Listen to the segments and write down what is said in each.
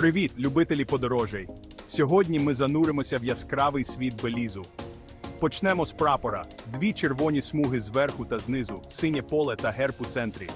Привіт, любителі подорожей! Сьогодні ми зануримося в яскравий світ Белізу. Почнемо з прапора: дві червоні смуги зверху та знизу, синє поле та герб у центрі.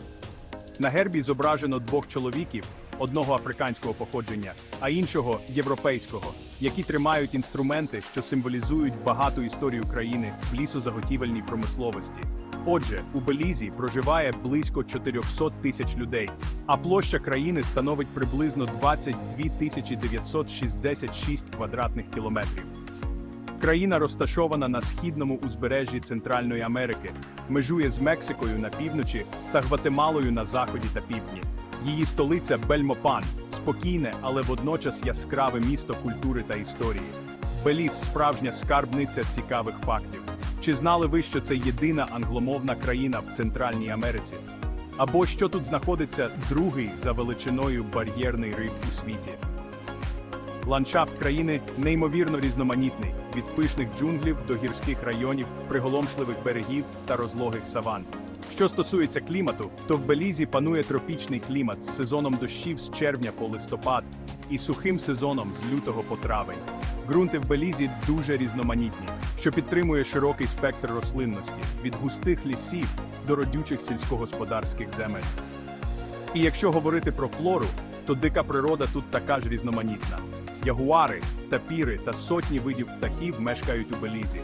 На гербі зображено двох чоловіків, одного африканського походження, а іншого європейського, які тримають інструменти, що символізують багату історію країни в лісозаготівельній промисловості. Отже, у Белізі проживає близько 400 тисяч людей, а площа країни становить приблизно 22 тисячі 966 квадратних кілометрів. Країна розташована на східному узбережжі Центральної Америки, межує з Мексикою на півночі та Гватемалою на заході та півдні. Її столиця Бельмопан спокійне, але водночас яскраве місто культури та історії. Беліз справжня скарбниця цікавих фактів. Чи знали ви, що це єдина англомовна країна в Центральній Америці? Або що тут знаходиться другий за величиною бар'єрний риф у світі? Ландшафт країни неймовірно різноманітний від пишних джунглів до гірських районів, приголомшливих берегів та розлогих саван. Що стосується клімату, то в Белізі панує тропічний клімат з сезоном дощів з червня по листопад і сухим сезоном з лютого по травень. Ґрунти в Белізі дуже різноманітні, що підтримує широкий спектр рослинності від густих лісів до родючих сільськогосподарських земель. І якщо говорити про флору, то дика природа тут така ж різноманітна. Ягуари, тапіри та сотні видів птахів мешкають у Белізі.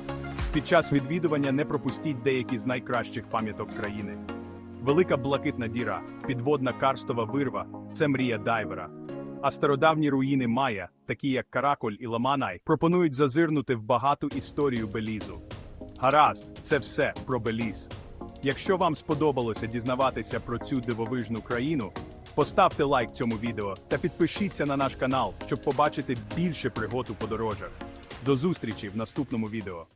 Під час відвідування не пропустіть деякі з найкращих пам'яток країни. Велика блакитна діра, підводна карстова вирва це мрія дайвера. А стародавні руїни Майя, такі як Караколь і Ламанай, пропонують зазирнути в багату історію Белізу. Гаразд, це все про Беліз. Якщо вам сподобалося дізнаватися про цю дивовижну країну, поставте лайк цьому відео та підпишіться на наш канал, щоб побачити більше пригод у подорожах. До зустрічі в наступному відео.